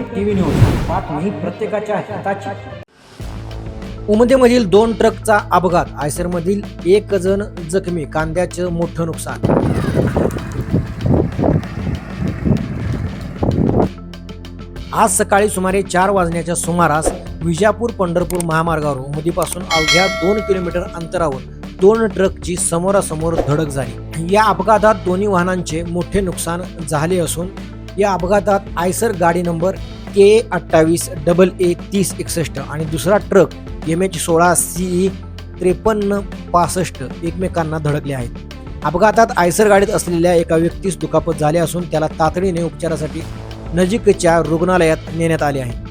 TV news बातमी प्रत्येकाच्या हिताची. उमदेमधील दोन ट्रकचा अपघात आयसरमधील एक जण जखमी कांद्याचं मोठं नुकसान. आज सकाळी सुमारे चार वाजण्याच्या सुमारास विजापूर पंढरपूर महामार्गावर उमदीपासून अवघ्या दोन किलोमीटर अंतरावर दोन ट्रकची समोरासमोर धडक झाली. या अपघातात दोन्ही वाहनांचे मोठे नुकसान झाले असून या अपघातात आयसर गाडी नंबर के अठ्ठावीस डबल ए तीस एकसष्ट आणि दुसरा ट्रक एम एच सोळा सी त्रेपन्न पासष्ट एकमेकांना धडकले आहेत. अपघातात आयसर गाडीत असलेल्या एका व्यक्तीस दुखापत झाली असून त्याला तातडीने उपचारासाठी नजीकच्या रुग्णालयात नेण्यात आले आहे.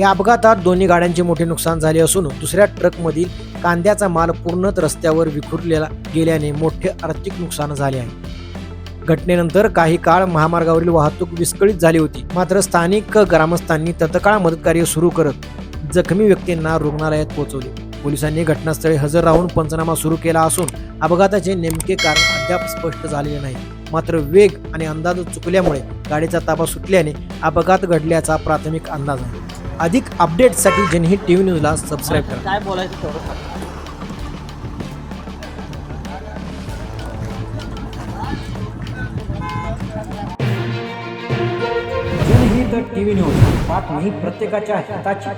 या अपघातात दोन्ही गाड्यांचे मोठे नुकसान झाले असून दुसऱ्या ट्रकमधील कांद्याचा माल पूर्णत रस्त्यावर विखुरलेला गेल्याने मोठे आर्थिक नुकसान झाले आहे. घटनेनंतर काही काळ महामार्गावरील वाहतूक विस्कळीत झाली होती. मात्र स्थानिक ग्रामस्थांनी तत्काळ मदतकार्य सुरू करत जखमी व्यक्तींना रुग्णालयात पोहोचवले. पोलिसांनी घटनास्थळी हजर राहून पंचनामा सुरू केला असून अपघाताचे नेमके कारण अद्याप स्पष्ट झालेले नाही. मात्र वेग आणि अंदाज चुकल्यामुळे गाडीचा ताबा सुटल्याने अपघात घडल्याचा प्राथमिक अंदाज आहे. अधिक अपडेटसाठी जनहित टीव्ही न्यूजला सबस्क्राईब करा. काय बोलायचं तेवढं सांग. जनहित टीव्ही न्यूज बातमी प्रत्येकाच्या हिताची